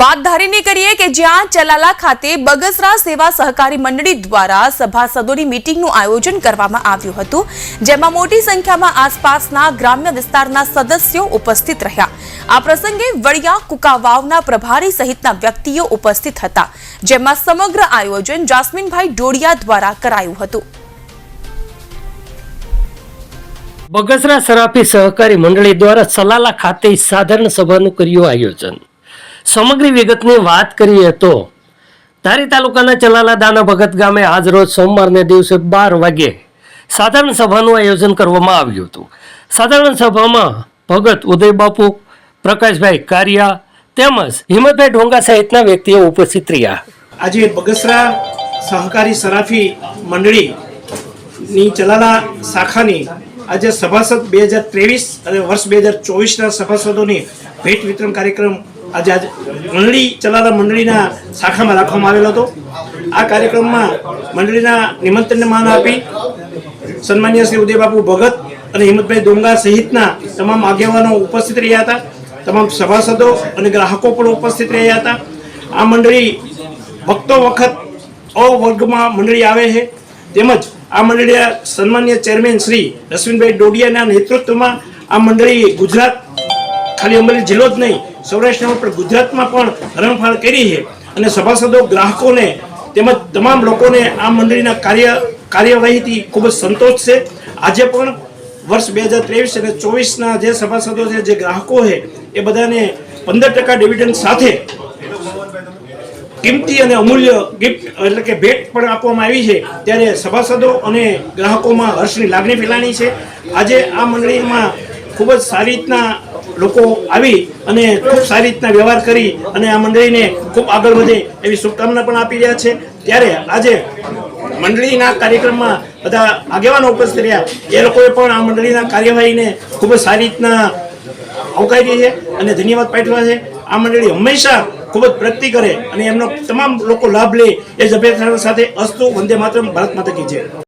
વાત ધારીને કરીએ કે જ્યાં ચલાલા ખાતે બગસરા સેવા સહકારી મંડળી દ્વારા સભાસદોની મીટિંગનું આયોજન કરવામાં આવ્યું હતું, જેમાં મોટી સંખ્યામાં આસપાસના ગ્રામ્ય વિસ્તારના સદસ્યો ઉપસ્થિત રહ્યા. આ પ્રસંગે વડિયા કુકાવાવના પ્રભારી સહિતના વ્યક્તિઓ ઉપસ્થિત હતા, જેમાં સમગ્ર આયોજન જાસ્મીનભાઈ ડોડિયા દ્વારા કરાયું હતું. બગસરા સરાફી સહકારી મંડળી દ્વારા સલાલા ખાતે સાધારણ સભાનું કર્યું આયોજન. સમગ્ર વિગતની વાત કરીએ તો ધારી તાલુકાના ચલાલા દાના ભગત ગામે આજ રોજ સોમવારને દિવસે બાર વાગ્યે સાધારણ સભાનું આયોજન કરવામાં આવ્યું હતું. સાધારણ સભામાં ભગત ઉદયબાપુ પ્રકાશભાઈ કારિયા તેમજ હિંમતભાઈ ઢોંગા સહિતના વ્યક્તિઓ ઉપસ્થિત રહ્યા. આજે બગસરા સહકારી સરાફી મંડળીની ચલાલા શાખાની આજે સભાસદ બે હજાર ત્રેવીસ અને વર્ષ બે હજાર ચોવીસના સભાસદોની ભેટ વિતરણ કાર્યક્રમ આજે આજે મંડળી ચલાલા મંડળીના શાખામાં રાખવામાં આવેલો હતો. આ કાર્યક્રમમાં મંડળીના નિમંત્રણને માન આપી સન્માન્ય શ્રી ઉદયબાપુ ભગત અને હિંમતભાઈ ડોંગા સહિતના તમામ આગેવાનો ઉપસ્થિત રહ્યા હતા. તમામ સભાસદો અને ગ્રાહકો પણ ઉપસ્થિત રહ્યા હતા. આ મંડળી ભક્તો વખત અ વર્ગમાં મંડળી આવે છે. તેમજ આ મંડળીના સન્માન્ય ચેરમેન શ્રી રશ્મિનભાઈ ડોડિયાના નેતૃત્વમાં આ મંડળી ગુજરાત ખાલી અમરેલી જિલ્લો જ નહીં સૌરાષ્ટ્રમાં પણ ગુજરાતમાં પણ હરણફાળ કરી છે. અને સભાસદો, ગ્રાહકોને તેમજ તમામ લોકોને આ મંડળીના કાર્ય, કાર્યવાહીથી ખૂબ જ સંતોષ છે. આજે પણ વર્ષ બે હજાર ત્રેવીસ અને ચોવીસના જે સભાસદો છે, જે ગ્રાહકો છે, એ બધાને પંદર ટકા ડિવિડન્ડ સાથે કિંમતી અને અમૂલ્ય ગિફ્ટ, એટલે કે ભેટ પણ આપવામાં આવી છે. ત્યારે સભાસદો અને ગ્રાહકોમાં હર્ષની લાગણી ફેલાણી છે. આજે આ મંડળીમાં ખૂબ જ સારી રીતના લોકો આવી અને ખૂબ સારી રીતના વ્યવહાર કરી અને આ મંડળીને ખૂબ આગળ વધે એવી શુભકામના પણ આપી રહ્યા છે. ત્યારે આજે મંડળીના કાર્યક્રમમાં બધા આગેવાનો ઉપસ્થિત રહ્યા. એ લોકોએ પણ આ મંડળીના કાર્યવાહીને ખૂબ જ સારી રીતના આવકારી છે અને ધન્યવાદ પાઠવ્યા છે. આ મંડળી હંમેશા ખૂબ જ પ્રગતિ કરે અને એમનો તમામ લોકો લાભ લે એ જ અભ્યર્થના સાથે અસ્તુ વંદે માત્ર ભારત માતા કી જય.